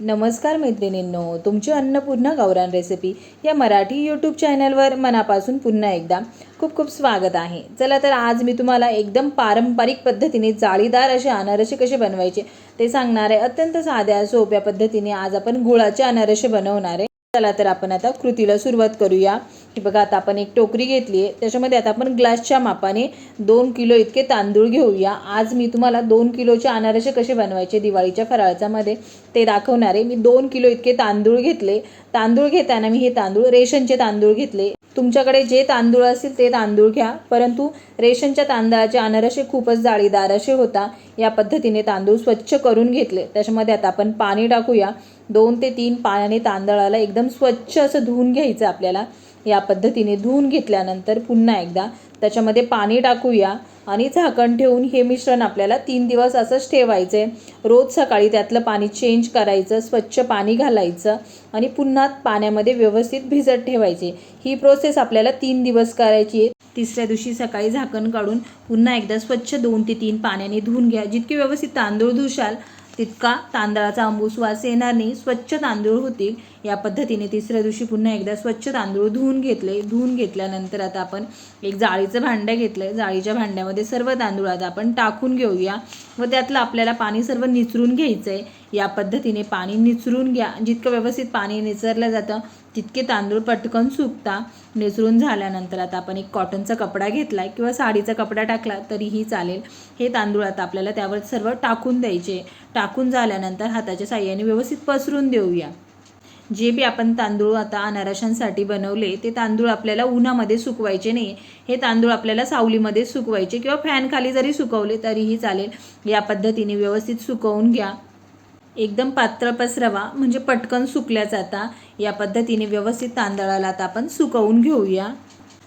नमस्कार मैत्रिणींनो तुमची अन्नपूर्णा गौरान रेसिपी या मराठी यूट्यूब चॅनलवर मनापासून पुन्हा एकदा खूप खूप स्वागत आहे. चला तर आज मी तुम्हाला एकदम पारंपरिक पद्धतीने जाळीदार असे अनारसे कसे बनवायचे ते सांगणार आहे. अत्यंत साध्या सोप्या पद्धतीने आज आपण गुळाचे अनारसे बनवणार आहे. चला तर आपण आता कृतीला सुरुवात करूया. बघा आता आपण एक टोकरी घेतली आहे त्याच्यामध्ये आता आपण ग्लासच्या मापाने दोन किलो इतके तांदूळ घेऊया. आज मी तुम्हाला दोन किलोचे अनारसे कसे बनवायचे दिवाळीच्या फराळाच्यामध्ये ते दाखवणार आहे. मी दोन किलो इतके तांदूळ घेतले. तांदूळ घेताना मी हे तांदूळ रेशनचे तांदूळ घेतले. तुमच्याकडे जे तांदूळ असतील ते तांदूळ घ्या. परंतु रेशनच्या तांदळाचे अनारसे खूपच जाळीदार असे होता. या पद्धतीने तांदूळ स्वच्छ करून घेतले. त्याच्यामध्ये आता आपण पाणी टाकूया. दोन ते तीन पाण्याने तांदळाला एकदम स्वच्छ असं धुवून घ्यायचं आपल्याला. या पद्धतीने धुवून घेतल्यानंतर पुन्हा एकदा त्याच्यामध्ये पाणी टाकूया आणि झाकण ठेवून हे मिश्रण आपल्याला तीन दिवस असंच ठेवायचं. आहे रोज सकाळी त्यातलं पाणी चेंज करायचं स्वच्छ पाणी घालायचं आणि पुन्हा पाण्यामध्ये व्यवस्थित भिजत ठेवायचे. ही प्रोसेस आपल्याला तीन दिवस करायची आहे. तिसऱ्या दिवशी सकाळी झाकण काढून पुन्हा एकदा स्वच्छ दोन ते तीन पाण्याने धुवून घ्या. जितके व्यवस्थित तांदूळ धुशाल तितका तांदळाचा आंबूस वास येणार नाही. स्वच्छ तांदूळ होतील. या पद्धतीने तिसऱ्या दिवशी पुन्हा एकदा स्वच्छ तांदूळ धुवून घेतले. धुवून घेतल्यानंतर आता आपण एक जाळीचं भांडं घेतलं जाळीच्या भांड्यामध्ये सर्व तांदूळ आता आपण टाकून घेऊया व त्यातलं आपल्याला पाणी सर्व निचरून घ्यायचं आहे या पद्धतीने पाणी निचरून घ्या. जितकं व्यवस्थित पाणी निचरलं जातं तितके तांदूळ पटकन सुकता निसरून झाल्यानंतर आता आपण एक कॉटनचा कपडा घेतला आहे किंवा साडीचा कपडा टाकला तरीही चालेल. हे तांदूळ आता आपल्याला त्यावर सर्व टाकून द्यायचे. टाकून झाल्यानंतर हाताच्या साह्याने व्यवस्थित पसरून देऊया. जे बी आपण तांदूळ आता अनारशांसाठी बनवले ते तांदूळ आपल्याला उन्हामध्ये सुकवायचे नाही. हे तांदूळ आपल्याला सावलीमध्ये सुकवायचे किंवा फॅनखाली जरी सुकवले तरीही चालेल. या पद्धतीने व्यवस्थित सुकवून घ्या. एकदम पातळ पसरवा म्हणजे पटकन सुकल्या जाता. या पद्धतीने व्यवस्थित तांदळाला आता आपण सुकवून घेऊया.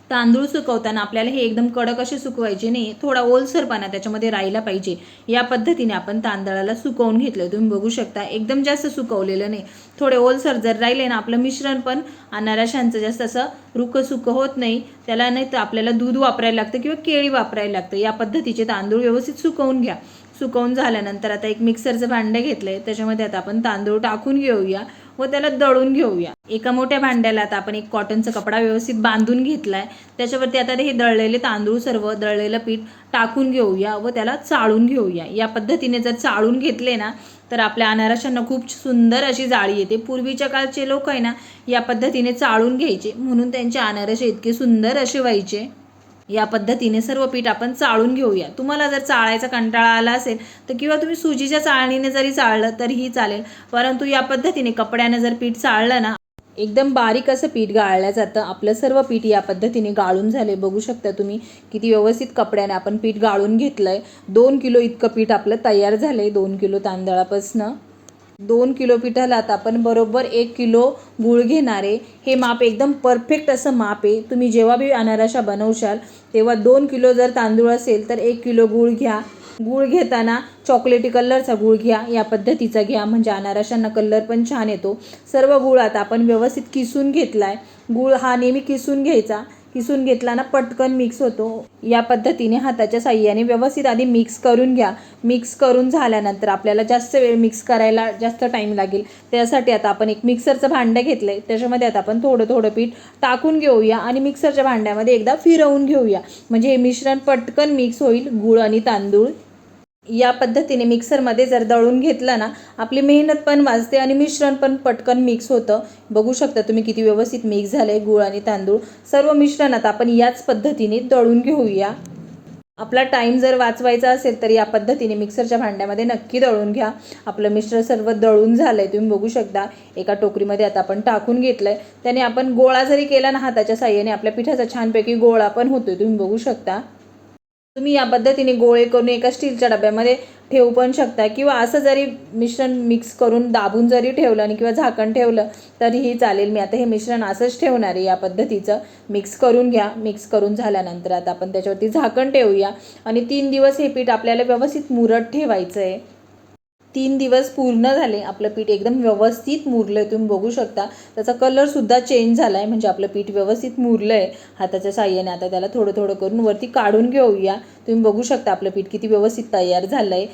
तांदूळ सुकवताना आपल्याला हे एकदम कडक असे सुकवायचे नाही थोडा ओलसरपणा त्याच्यामध्ये राहिला पाहिजे. या पद्धतीने आपण तांदळाला सुकवून घेतलं. तुम्ही बघू शकता एकदम जास्त सुकवलेलं नाही. थोडे ओलसर जर राहिले ना आपलं मिश्रण पण अनारशांचं जास्त असं रुखं सुकं होत नाही. त्याला नाही तर आपल्याला दूध वापरायला लागतं किंवा केळी वापरायला लागतं. या पद्धतीचे तांदूळ व्यवस्थित सुकवून घ्या. सुकवून झाल्यानंतर आता एक मिक्सरचं भांडं घेतलं आहे त्याच्यामध्ये आता आपण तांदूळ टाकून घेऊया व त्याला दळून घेऊया. एका मोठ्या भांड्याला आता आपण एक कॉटनचा कपडा व्यवस्थित बांधून घेतला आहे त्याच्यावरती आता हे दळलेले तांदूळ सर्व दळलेलं पीठ टाकून घेऊया व त्याला चाळून घेऊया. या पद्धतीने जर चाळून घेतले ना तर आपल्या अनारशांना खूप सुंदर अशी जाळी येते. पूर्वीच्या काळचे लोक आहे ना या पद्धतीने चाळून घ्यायचे. म्हणून त्यांचे अनारसे इतके सुंदर असे व्हायचे. या पद्धतीने सर्व पीठ आपण चाळून घेऊया. तुम्हाला जर चाळायचा कंटाळा आला असेल तर किंवा तुम्ही सुजीच्या चाळणीने जरी चाळलं तरीही चालेल. परंतु या पद्धतीने कपड्याने जर पीठ चाळलं ना एकदम बारीक असं पीठ गाळलं जातं. आपलं सर्व पीठ या पद्धतीने गाळून झाले बघू शकता तुम्ही किती व्यवस्थित कपड्याने आपण पीठ गाळून घेतलं आहे दोन किलो इतकं पीठ आपलं तयार झालं आहे दोन किलो तांदळापासनं. दोन किलो पिठाला आता आपण बरोबर एक किलो गूळ घेणार आहे. हे माप एकदम परफेक्ट असं माप आहे. तुम्ही जेव्हा बी अनारशा बनवशाल तेव्हा दोन किलो जर तांदूळ असेल तर एक किलो गूळ घ्या. गूळ घेताना चॉकलेटी कलरचा गूळ घ्या. या पद्धतीचा घ्या. म्हणजे अनारशांना कलर पण छान येतो. सर्व गूळ आता आपण व्यवस्थित किसून घेतला आहे गूळ हा नेहमी किसून घ्यायचा. किसून घेतला ना पटकन मिक्स होतो. या पद्धतीने हाताच्या साह्याने व्यवस्थित आधी मिक्स करून घ्या. मिक्स करून झाल्यानंतर आपल्याला जास्त वेळ मिक्स करायला जास्त टाईम लागेल. त्यासाठी आता आपण एक मिक्सरचं भांडं घेतलं आहे त्याच्यामध्ये आता आपण थोडं थोडं पीठ टाकून घेऊया आणि मिक्सरच्या भांड्यामध्ये एकदा फिरवून घेऊया. म्हणजे हे मिश्रण पटकन मिक्स होईल. गूळ आणि तांदूळ या पद्धतीने मिक्सरमध्ये जर दळून घेतलं ना आपली मेहनत पण वाजते आणि मिश्रण पण पटकन मिक्स होतं. बघू शकता तुम्ही किती व्यवस्थित मिक्स झालं आहे गूळ आणि तांदूळ. सर्व मिश्रण आता आपण याच पद्धतीने दळून घेऊया. आपला टाईम जर वाचवायचा असेल तर या पद्धतीने मिक्सरच्या भांड्यामध्ये नक्की दळून घ्या. आपलं मिश्र सर्व दळून झालं आहे तुम्ही बघू शकता. एका टोकरीमध्ये आता आपण टाकून घेतलं आहे त्याने आपण गोळा जरी केला ना हाताच्या साह्याने आपल्या पिठाचा छानपैकी गोळा पण होतो तुम्ही बघू शकता. तुम्ही या पद्धतीने गोळे करून एका स्टीलच्या डब्यामध्ये ठेवू पण शकता किंवा असं जरी मिश्रण मिक्स करून दाबून जरी ठेवलं आणि किंवा झाकण ठेवलं तरीही चालेल. मी आता हे मिश्रण असंच ठेवणार आहे या पद्धतीचं. मिक्स करून घ्या. मिक्स करून झाल्यानंतर आता आपण त्याच्यावरती झाकण ठेवूया. आणि तीन दिवस हे पीठ आपल्याला व्यवस्थित मुरत ठेवायचं आहे तीन दिवस पूर्ण झाले आपलं पीठ एकदम व्यवस्थित मुरलं आहे तुम्ही बघू शकता. त्याचा कलरसुद्धा चेंज झाला आहे म्हणजे आपलं पीठ व्यवस्थित मुरलं आहे हाताच्या साह्याने. आता त्याला थोडं थोडं करून वरती काढून घेऊया. तुम्ही बघू शकता आपलं पीठ किती व्यवस्थित तयार झालं आहे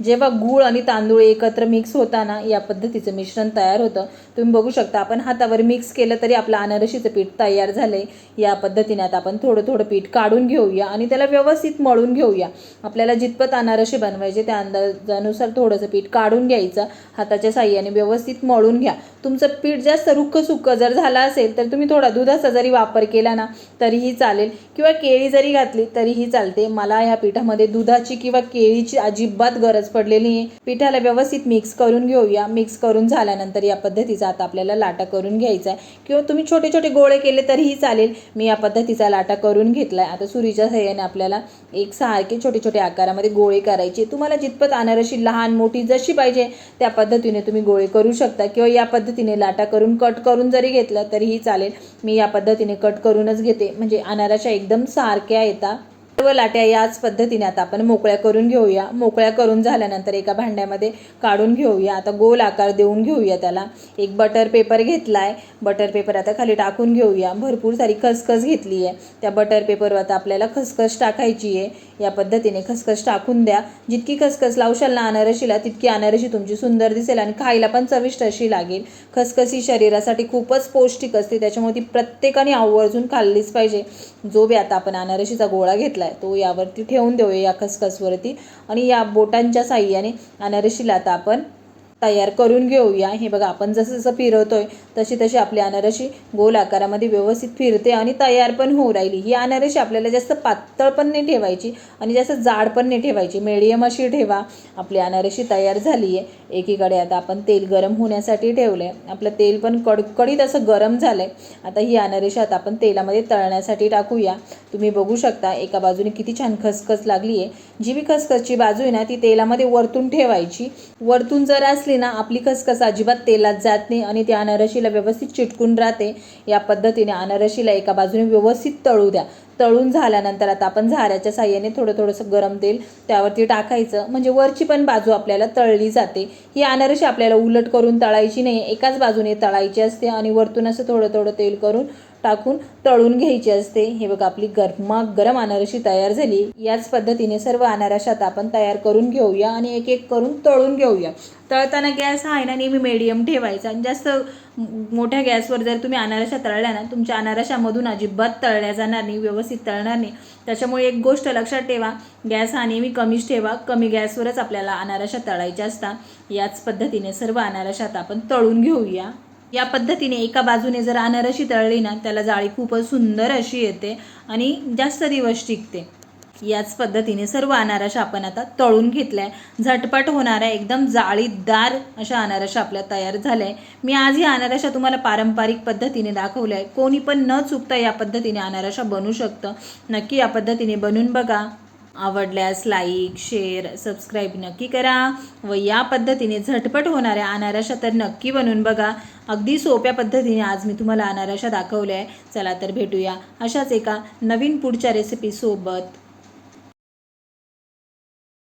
जेव्हा गूळ आणि तांदूळ एकत्र मिक्स होताना या पद्धतीचं मिश्रण तयार होतं तुम्ही बघू शकता आपण हातावर मिक्स केलं तरी आपलं अनारशीचं पीठ तयार झालं आहे या पद्धतीने आता आपण थोडं थोडं पीठ काढून घेऊया आणि त्याला व्यवस्थित मळून घेऊया. आपल्याला जितपत अनारसे बनवायचे त्या अंदाजानुसार थोडंसं पीठ काढून घ्यायचं हाताच्या साह्याने व्यवस्थित मळून घ्या. तुमचं पीठ जास्त रुक्क सुक्क जर झालं असेल तर तुम्ही थोडा दुधाचा जरी वापर केला ना तरीही चालेल. किंवा केळी जरी घातली तरीही चालते. मला ह्या पिठामध्ये दुधाची किंवा केळीची अजिबात गरज पडलेली पिठाला व्यवस्थित मिक्स करून घेऊया. मिक्स करून झाल्यानंतर या पद्धतीचा आता आपल्याला लाटा करून घ्यायचा आहे. किंवा तुम्ही छोटे छोटे गोळे केले तरीही चालेल. मी या पद्धतीचा लाटा करून घेतला आहे आता सुरीच्या सहाय्याने आपल्याला एक सारखे छोटे छोटे आकारामध्ये गोळे करायचे. तुम्हाला जितपत अनारशी लहान मोठी जशी पाहिजे त्या पद्धतीने तुम्ही गोळे करू शकता. किंवा या पद्धतीने लाटा करून कट करून जरी घेतलं तरीही चालेल. मी या पद्धतीने कट करूनच घेते. म्हणजे अनारशा एकदम सारख्या येतात सर्व लाट्या याच पद्धतीने आता आपण मोकळ्या करून घेऊया. मोकळ्या करून झाल्यानंतर एका भांड्यामध्ये काढून घेऊया. आता गोल आकार देऊन घेऊया त्याला. एक बटर पेपर घेतला आहे बटर पेपर आता खाली टाकून घेऊया. भरपूर सारी खसखस घेतली आहे. त्या बटर पेपरवर आता आपल्याला खसखस टाकायची आहे. या पद्धतीने खसखस टाकून द्या. जितकी खसखस लावशाल ना अनारशीला तितकी अनारशी तुमची सुंदर दिसेल आणि खायला पण चविष्ट अशी लागेल. खसखस ही शरीरासाठी खूपच पौष्टिक असते. त्याच्यामुळे ती प्रत्येकाने आवर्जून खाल्लीच पाहिजे. जो बी आता आपण अनारशीचा गोळा घेतला आहे. तो यावरती ठेवून देऊया या खसखसवरती. आणि या बोटांच्या साह्याने अनारशीला आता आपण तयार करून घेऊया. हे बघा आपण जसं जसं फिरवतो आहे तशी तशी आपली अनारशी गोल आकारामध्ये व्यवस्थित फिरते आणि तयार पण होऊ राहिली. ही अनारशी आपल्याला जास्त पातळ पण नाही ठेवायची आणि जास्त जाड पण नाही ठेवायची. मिडियम अशी ठेवा. आपली अनारशी तयार झाली आहे एकीकडे आता आपण तेल गरम होण्यासाठी ठेवलं आहे आपलं तेल पण कडकडीत असं गरम झालं आहे आता ही अनारशी आता आपण तेलामध्ये तळण्यासाठी टाकूया. तुम्ही बघू शकता एका बाजूने किती छान खसखस लागली आहे जी बी खसखसची बाजू आहे ना ती तेलामध्ये वरतून ठेवायची. वरतून जर असली ना आपली खसखस अजिबात तेलात जात नाही आणि त्या अनारशीला व्यवस्थित चिटकून राहते. या पद्धतीने अनारशीला एका बाजूने व्यवस्थित तळू द्या. तळून झाल्यानंतर आता आपण झाऱ्याच्या साह्याने थोडं थोडंसं गरम तेल त्यावरती टाकायचं. म्हणजे वरची पण बाजू आपल्याला तळली जाते. ही अनारशी आपल्याला उलट करून तळायची नाही एकाच बाजूने तळायची असते आणि वरतून असं थोडं थोडं तेल करून टाकून तळून घ्यायची असते. हे बघा आपली गरमा गरम अनारशी तयार झाली. याच पद्धतीने सर्व अनारशात आपण तयार करून घेऊया आणि एक एक करून तळून घेऊया. तळताना गॅस हा आहे ना नेहमी मीडियम ठेवायचा. आणि जास्त मोठ्या गॅसवर जर तुम्ही अनारशा तळल्या ना तुमच्या अनारशामधून अजिबात तळल्या जाणार नाही व्यवस्थित तळणार नाही. त्याच्यामुळे एक गोष्ट लक्षात ठेवा गॅस हा नेहमी कमीच ठेवा. कमी गॅसवरच आपल्याला अनारशा तळायच्या असतात. याच पद्धतीने सर्व अनारशात आपण तळून घेऊया. या पद्धतीने एका बाजूने जर अनारशी तळली ना त्याला जाळी खूपच सुंदर अशी येते आणि जास्त दिवस टिकते. याच पद्धतीने सर्व अनारस आपण आता तळून घेतल्या. झटपट होणाऱ्या एकदम जाळीदार अशा अनारशा आपल्या तयार झाल्या आहे मी आज ही अनारशा तुम्हाला पारंपरिक पद्धतीने दाखवल्या आहे कोणी पण न चुकता या पद्धतीने अनारशा बनू शकतं. नक्की या पद्धतीने बनवून बघा. आवडल्यास लाईक शेअर सबस्क्राईब नक्की करा व या पद्धतीने झटपट होणाऱ्या अनारशा तर नक्की बनवून बघा. अगदी सोप्या पद्धतीने आज मी तुम्हाला अनारशा दाखवल्या आहे चला तर भेटूया अशाच एका नवीन पुढच्या रेसिपीसोबत